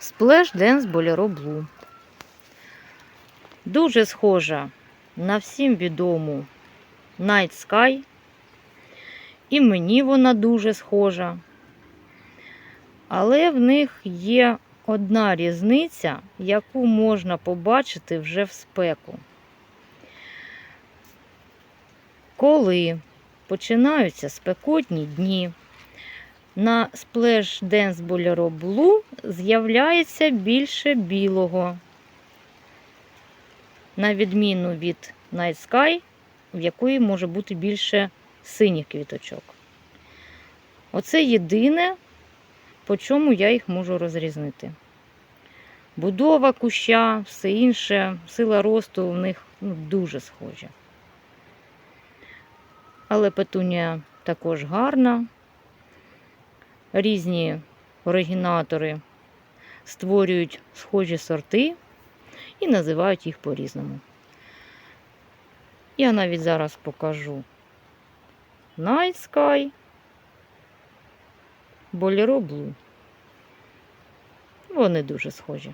Splash Dance Bolero Blue. Дуже схожа на всім відому Night Sky. І мені вона дуже схожа. Але в них є одна різниця, яку можна побачити вже в спеку. Коли починаються спекотні дні, на Splash Dance Bolero Blue з'являється більше білого, на відміну від Night Sky, в якої може бути більше синіх квіточок. Оце єдине, по чому я їх можу розрізнити. Будова куща, все інше, сила росту в них ну, дуже схожі. Але петунія також гарна. Різні оригінатори створюють схожі сорти і називають їх по-різному. Я навіть зараз покажу Night Sky, Bolero Blue. Вони дуже схожі.